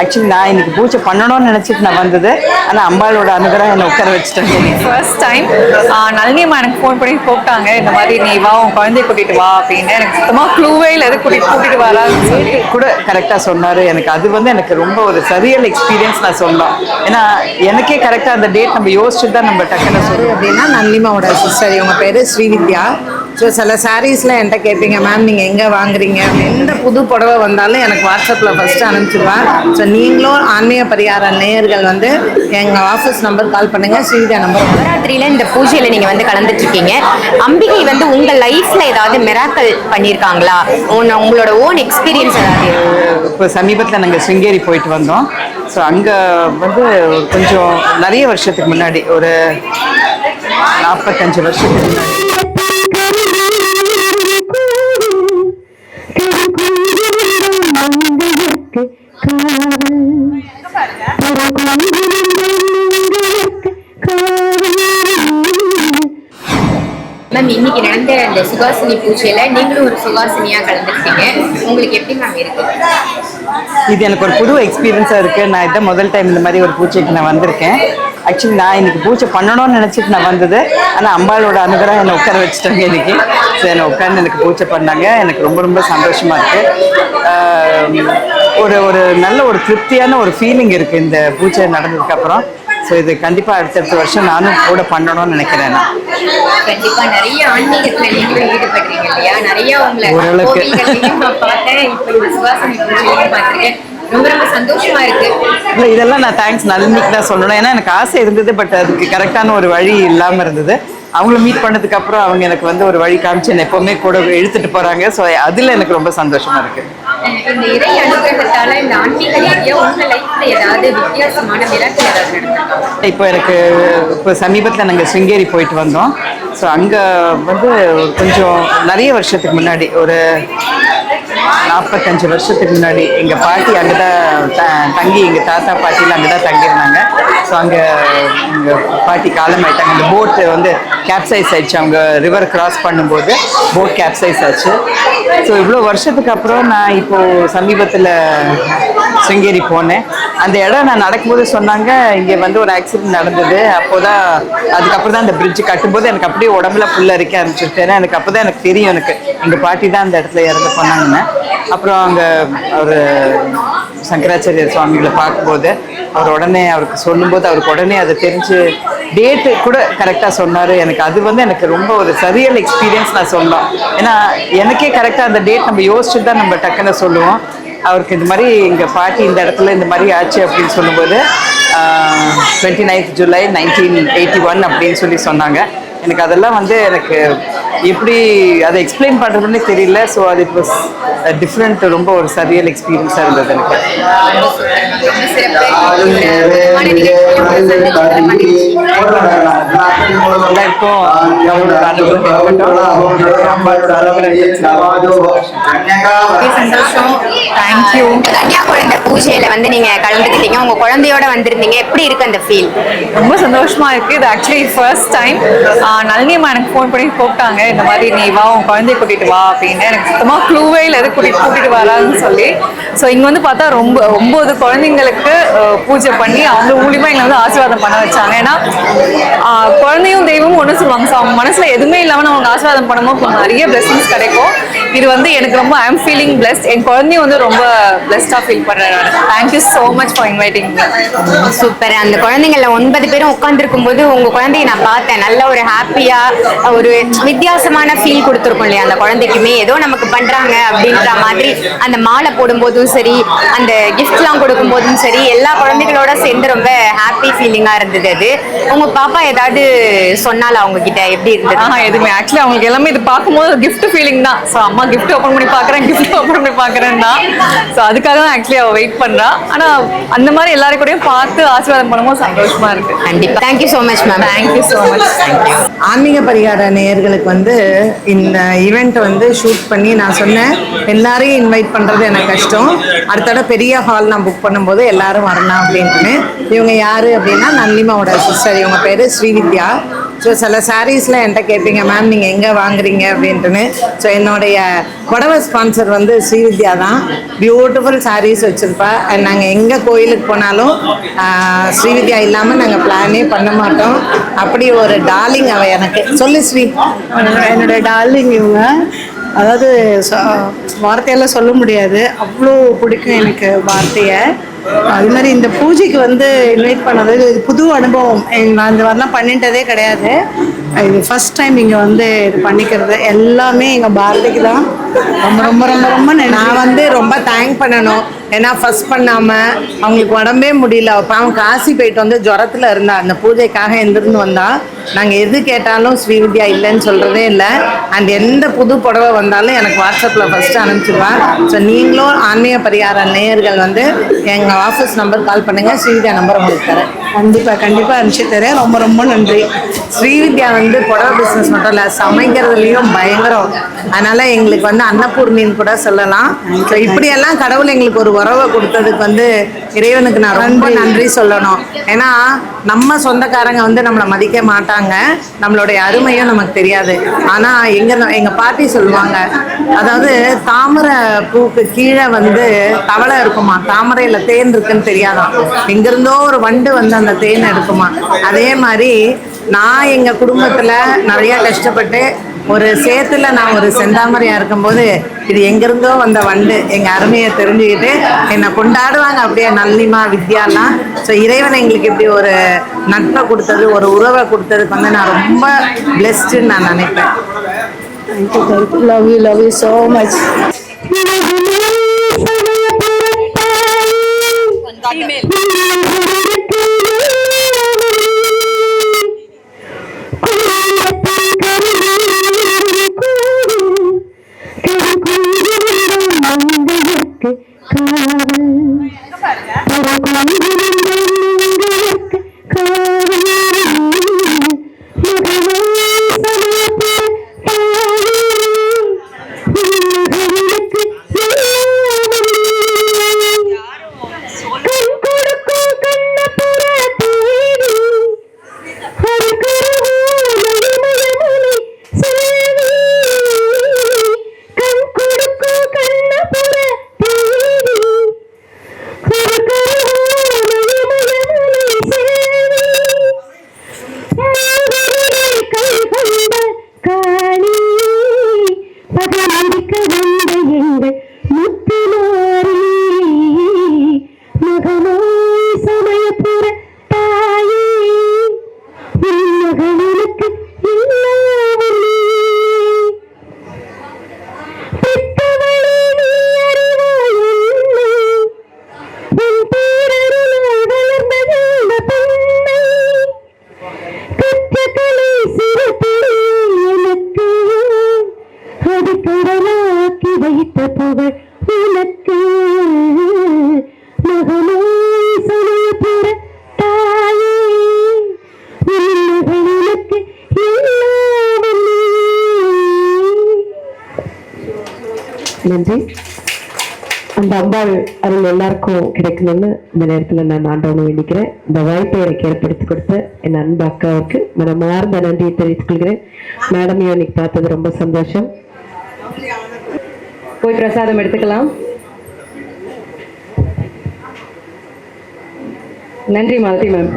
Actually நான் இன்னைக்கு பூஜை பண்ணணும்னு நினைச்சிட்டு நான் வந்தது. ஆனா அம்பாளோட அனுகிரகம் என்னை உட்கார வச்சுட்டாங்க இன்னைக்கு ஃபர்ஸ்ட் டைம் நளினி அம்மா எனக்கு ஃபோன் பண்ணி கூப்பிட்டாங்க. இந்த மாதிரி நீ வா உன் குழந்தைய கூட்டிட்டு வா அப்படின்னு. எனக்கு சுத்தமா க்ளூவே இல்லை எது கூட்டிட்டு கூட்டிட்டு வரான்னு சொல்லி கூட கரெக்டாக சொன்னாரு. எனக்கு அது வந்து எனக்கு ரொம்ப ஒரு சரியல் எக்ஸ்பீரியன்ஸ் நான் சொல்லலாம் ஏன்னா எனக்கே கரெக்டாக அந்த டேட் நம்ம யோசிச்சுட்டு தான் நம்ம டக்குன்னு சொல்லுவோம் அப்படின்னா நன்னிமாவோட சிஸ்டர் இவங்க பேர் ஸ்ரீவித்யா. ஸோ சில சாரீஸில் என்கிட்ட கேட்பீங்க மேம் நீங்கள் எங்கே வாங்குறீங்க? எந்த புது புடவை வந்தாலும் எனக்கு வாட்ஸ்அப்பில் ஃபஸ்ட்டு அனுப்பிச்சிடுவேன் ஸோ நீங்களும் ஆன்மீக பரிகார நேயர்கள் வந்து எங்கள் ஆஃபீஸ் நம்பர் கால் பண்ணுங்கள் ஸ்ரீவித்யா நம்பர் நவராத்திரியில இந்த பூஜையில நீங்க வந்து கலந்துட்டு இருக்கீங்க. அம்பிகை வந்து உங்க லைஃப்ல ஏதாவது மிராக்கல் பண்ணிருக்காங்களா? உன்ன- உங்களோட ஓன் எக்ஸ்பீரியன்ஸ் ஏதாவது? இப்போ சமீபத்தில் நாங்கள் சிங்கேரி போயிட்டு வந்தோம். ஸோ அங்கே வந்து கொஞ்சம் நிறைய வருஷத்துக்கு முன்னாடி ஒரு நாற்பத்தஞ்சு வருஷத்துக்கு முன்னாடி. மேம் இன்னைக்கு நடந்த அந்த சுகாசினி பூஜையில நீங்களும் ஒரு சுகாசினியா கலந்துருக்கீங்க உங்களுக்கு எப்படி மேம் இருக்கு? இது எனக்கு ஒரு புது எக்ஸ்பீரியன்ஸாக இருக்குது நான் இதான் முதல் டைம் இந்த மாதிரி ஒரு பூஜைக்கு நான் வந்திருக்கேன். ஆக்சுவலி நான் இன்னைக்கு பூஜை பண்ணணும்னு நினச்சிட்டு நான் வந்தது. ஆனால் அம்பாளோட அனுகிரகம் என்னை உட்கார வச்சுட்டாங்க இன்றைக்கி ஸோ என்னை உட்காந்து எனக்கு பூஜை பண்ணாங்க. எனக்கு ரொம்ப ரொம்ப சந்தோஷமாக இருக்குது ஒரு ஒரு நல்ல ஒரு திருப்தியான ஒரு ஃபீலிங் இருக்குது இந்த பூஜை நடந்ததுக்கப்புறம் ஸோ இது கண்டிப்பாக அடுத்தடுத்த வருஷம் நானும் கூட பண்ணணும்னு நினைக்கிறேன் நான். கண்டிப்பா நிறைய ஆன்மீகத்துல நீங்களும் ஈடுபடுறீங்க இல்லையா? நிறைய உங்களை ஓரளவுக்கு. பார்த்தேன். இப்போ பார்த்திருக்கேன். ரொம்ப ரொம்ப சந்தோஷமா இருக்கு. இல்லை இதெல்லாம் நான் தேங்க்ஸ் நளினிக்கு தான் சொல்லணும். ஏன்னா எனக்கு ஆசை இருந்தது பட் அதுக்கு கரெக்டான ஒரு வழி இல்லாமல் இருந்தது. அவங்கள மீட் பண்ணதுக்கு அப்புறம் அவங்க எனக்கு வந்து ஒரு வழி காமிச்சு என்னை எப்பவுமே கூட இழுத்துட்டு போறாங்க. ஸோ அதில் எனக்கு ரொம்ப சந்தோஷமா இருக்கு. இந்த இறை அனுகிரகத்தால இந்த ஆன்மீக ரீதியா உங்க லைஃப்ல ஏதாவது வித்தியாசமான மிராக்கள் ஏதாவது நடந்திருக்கா? இப்போ எனக்கு இப்போ சமீபத்தில் நாங்கள் சிங்கேரி போயிட்டு வந்தோம். ஸோ அங்கே வந்து கொஞ்சம் நிறைய வருஷத்துக்கு முன்னாடி ஒரு நாற்பத்தஞ்சு வருஷத்துக்கு முன்னாடி எங்கள் பாட்டி அங்கே தான் த தங்கி எங்கள் தாத்தா பாட்டியில் அங்கே தான் தங்கியிருந்தாங்க. ஸோ அங்கே எங்கள் பாட்டி காலமாயிட்டாங்க அந்த போட்டு வந்து கேப்சைஸ் ஆயிடுச்சு. அவங்க ரிவர் கிராஸ் பண்ணும்போது போட் கேப்சைஸ் ஆச்சு. ஸோ இவ்வளோ வருஷத்துக்கு அப்புறம் நான் இப்போது சமீபத்தில் சிங்கேரி போனேன். அந்த இடம் நான் நடக்கும்போது சொன்னாங்க இங்கே வந்து ஒரு ஆக்சிடென்ட் நடந்தது. அப்போதான் அதுக்கப்புறம் தான் அந்த பிரிட்ஜ் கட்டும்போது எனக்கு அப்படியே உடம்புல ஃபுல்லாக அரிக்க ஆரம்பிச்சிருச்சு. ஏன்னா எனக்கு அப்போ தான் எனக்கு தெரியும் எனக்கு. எங்கள் பாட்டி தான் அந்த இடத்துல இறந்து போனாங்கன்னு. அப்புறம் அங்கே ஒரு சங்கராச்சாரிய சுவாமிகளை பார்க்கும்போது அவர் உடனே அவருக்கு சொல்லும்போது அவருக்கு உடனே அதை தெரிஞ்சு டேட்டு கூட கரெக்டாக சொன்னார். எனக்கு அது வந்து எனக்கு ரொம்ப ஒரு சரியல் எக்ஸ்பீரியன்ஸ் நான் சொல்லலாம் ஏன்னா எனக்கே கரெக்டாக அந்த டேட் நம்ம யோசிச்சுட்டு தான் நம்ம டக்குன்னு சொல்லுவோம். அவருக்கு இந்த மாதிரி எங்கள் பாட்டி இந்த இடத்துல இந்த மாதிரி ஆச்சு அப்படின்னு சொல்லும்போது twenty ninth July nineteen eighty one அப்படின்னு சொல்லி சொன்னாங்க. எனக்கு அதெல்லாம் வந்து எனக்கு எப்படி அதை எக்ஸ்பிளைன் பண்ணுறதுன்னு தெரியல. ஸோ அது வாஸ் டிஃப்ரெண்ட் ரொம்ப ஒரு சரியல் எக்ஸ்பீரியன்ஸாக இருந்தது எனக்கு. சந்தோஷம் தேங்க்யூ குழந்தை பூஜையில வந்து நீங்க கலந்துக்கிட்டீங்க உங்க குழந்தையோட வந்திருந்தீங்க எப்படி இருக்கு அந்த ஃபீல் ரொம்ப சந்தோஷமா இருக்கு. இது ஆக்சுவலி ஃபர்ஸ்ட் டைம் நளினி அம்மா எனக்கு ஃபோன் பண்ணி கூப்பிட்டாங்க. இந்த மாதிரி நீ வா உன் குழந்தைய கூட்டிட்டு வா அப்படின்னு. எனக்கு சுத்தமா க்ளூவே இல்லை எது கூட்டிட்டு கூட்டிட்டு வரான்னு சொல்லி. ஸோ இங்க வந்து பார்த்தா ரொம்ப ஒன்பது குழந்தைங்களுக்கு பூஜை பண்ணி அவங்க மூலியமா எங்களை வந்து ஆசீர்வாதம் பண்ண வச்சாங்க. ஏன்னா குழந்தையும் அவங்க ஒன்று சொல்லுவாங்க. ஸோ அவங்க மனசுல எதுவுமே இல்லாம நம்ம அவங்க ஆசீர்வாதம் பண்ணும்போது நிறைய பிளெஸிங்ஸ் கிடைக்கும். இது வந்து எனக்கு ரொம்ப ஐ எம் ஃபீலிங் பிளெஸ்ட் என் குழந்தையும் வந்து ரொம்ப பிளெஸ்டாக ஃபீல் பண்ணுறேன் thank you so much for inviting super அந்த குழந்தைங்கள ஒன்பது பேரும் உட்காந்துருக்கும் போது உங்க குழந்தைய நான் பார்த்தேன். நல்ல ஒரு ஹாப்பியா ஒரு வித்தியாசமான ஃபீல் கொடுத்துருக்கும் இல்லையா? அந்த குழந்தைக்குமே ஏதோ நமக்கு பண்றாங்க அப்படின்ற மாதிரி அந்த மாலை போடும்போதும் சரி அந்த கிஃப்ட்லாம் கொடுக்கும் போதும் சரி எல்லா குழந்தைகளோட சேர்ந்து ரொம்ப ஹாப்பி ஃபீலிங்காக இருந்தது அது. உங்க பாப்பா ஏதாவது சொன்ன சொன்னால அவங்க கிட்ட எப்படி இருந்தது? எதுவுமே. ஆக்சுவலி அவங்களுக்கு எல்லாமே இது பார்க்கும்போது gift ஃபீலிங் தான். ஸோ அம்மா gift ஓப்பன் பண்ணி பார்க்குறேன் gift ஓப்பன் பண்ணி பார்க்குறேன் தான். ஸோ அதுக்காக தான் ஆக்சுவலி அவள் வெயிட் பண்ணுறா ஆனால் அந்த மாதிரி எல்லாரும் கூடயும் பார்த்து ஆசீர்வாதம் பண்ணும்போது சந்தோஷமா இருக்கு. கண்டிப்பா. Thank you so much ma'am thank you so much thank you ஆன்மீக பரிகார நேயர்களுக்கு வந்து இந்த ஈவெண்ட் வந்து ஷூட் பண்ணி நான் சொன்னேன். எல்லாரையும் இன்வைட் பண்ணுறது எனக்கு கஷ்டம். அடுத்தட பெரிய ஹால் நான் புக் பண்ணும்போது எல்லாரும் வரலாம் அப்படின்ட்டுன்னு. இவங்க யார் அப்படின்னா நன்னிமாவோட சிஸ்டர் இவங்க பேர் ஸ்ரீவித்யா. ஸோ சில சாரீஸ்லாம் என்கிட்ட கேட்பீங்க மேம் நீங்கள் எங்கே வாங்குறீங்க? அப்படின்ட்டுன்னு. ஸோ என்னுடைய புடவை ஸ்பான்சர் வந்து ஸ்ரீவித்யா தான். பியூட்டிஃபுல் சாரீஸ் வச்சுருப்பா. அண்ட் நாங்கள் எங்கே கோயிலுக்கு போனாலும் ஸ்ரீவித்யா இல்லாமல் நாங்கள் பிளானே பண்ண மாட்டோம். அப்படி ஒரு டார்லிங் அவள் எனக்கு. சொல்லு ஸ்ரீ. என்னோட டார்லிங் இவங்க. அதாவது வார்த்தையெல்லாம் சொல்ல முடியாது. அவ்வளோ பிடிக்கும் எனக்கு வார்த்தையை. அது மாதிரி இந்த பூஜைக்கு வந்து இன்வைட் பண்ணது இது புது அனுபவம். நான் இந்த மாதிரிலாம் பண்ணிட்டதே கிடையாது. இது ஃபஸ்ட் டைம் இங்கே வந்து இது பண்ணிக்கிறது. எல்லாமே எங்கள் பாரதிக்கு தான். ரொம்ப ரொம்ப ரொம்ப ரொம்ப நான் வந்து ரொம்ப தேங்க் பண்ணணும். ஏன்னா ஃபர்ஸ்ட் பண்ணாமல் அவங்களுக்கு உடம்பே முடியல. பாவம் காசி போயிட்டு வந்து ஜுரத்தில் இருந்தா அந்த பூஜைக்காக எந்திருந்து வந்தா நாங்கள் எது கேட்டாலும் ஸ்ரீவித்யா இல்லைன்னு சொல்கிறதே இல்லை. அண்ட் எந்த புது புடவை வந்தாலும் எனக்கு வாட்ஸ்அப்பில் ஃபஸ்ட்டு அனுப்பிச்சிடுவா ஸோ நீங்களும் ஆன்மீக பரிகார நேயர்கள் வந்து எங்கள் ஆஃபீஸ் நம்பர் கால் பண்ணுங்கள் ஸ்ரீவித்யா நம்பர் உங்களுக்கு தரேன். கண்டிப்பாக கண்டிப்பாக அனுப்பிச்சு தரேன். ரொம்ப ரொம்ப நன்றி. ஸ்ரீவித்யா வந்து புடவை பிஸ்னஸ் மட்டும் இல்லை சமைக்கிறதுலையும் பயங்கரம். அதனால எங்களுக்கு வந்து அன்னபூர்ணின்னு கூட சொல்லலாம். ஸோ இப்படியெல்லாம் கடவுள் எங்களுக்கு ஒரு உறவை கொடுத்ததுக்கு வந்து இறைவனுக்கு நான் ரொம்ப நன்றி. சொல்லணும். ஏன்னா நம்ம சொந்தக்காரங்க வந்து நம்மளை மதிக்க மாட்டாங்க. நம்மளுடைய அருமையும் நமக்கு தெரியாது. ஆனால் எங்க எங்கள் பாட்டி சொல்லுவாங்க அதாவது தாமரை பூக்கு கீழே வந்து தவளை இருக்குமா? தாமரையில் தேன் இருக்குன்னு தெரியாதாம் எங்கிருந்தோ ஒரு வண்டு வந்து அந்த தேன் எடுக்குமா? அதே மாதிரி நான் எங்க குடும்பத்துல நிறைய கஷ்டப்பட்டு ஒரு சேத்துல நான் ஒரு செந்தாமரையா இருக்கும்போது இது எங்கிருந்தோ வந்த வண்டு. எங்க அருமையை தெரிஞ்சுக்கிட்டு என்னை கொண்டாடுவாங்க. அப்படியே நல்லிமா வித்யாலாம் ஸோ இறைவன் எங்களுக்கு இப்படி ஒரு நட்பை கொடுத்தது ஒரு உறவை கொடுத்ததுக்கு வந்து நான் ரொம்ப பிளெஸ்டுன்னு நான் நினைப்பேன். Thank you thank you love you love you so much Come বন্ধু நன்றி. அந்த அம்பாள் அருள் எல்லாருக்கும் கிடைக்கணும்னு இந்த நேரத்தில் நான் ஆண்டவனை வேண்டிக்கிறேன். இந்த வாய்ப்பை எனக்கு ஏற்படுத்தி கொடுத்த என் அன்பு அக்காவுக்கு மனமார்ந்த நன்றியை தெரிவித்துக் கொள்கிறேன். மேடமையும் இன்னைக்கு பார்த்தது ரொம்ப சந்தோஷம். போய் பிரசாதம் எடுத்துக்கலாம். நன்றி மாலதி மேம்.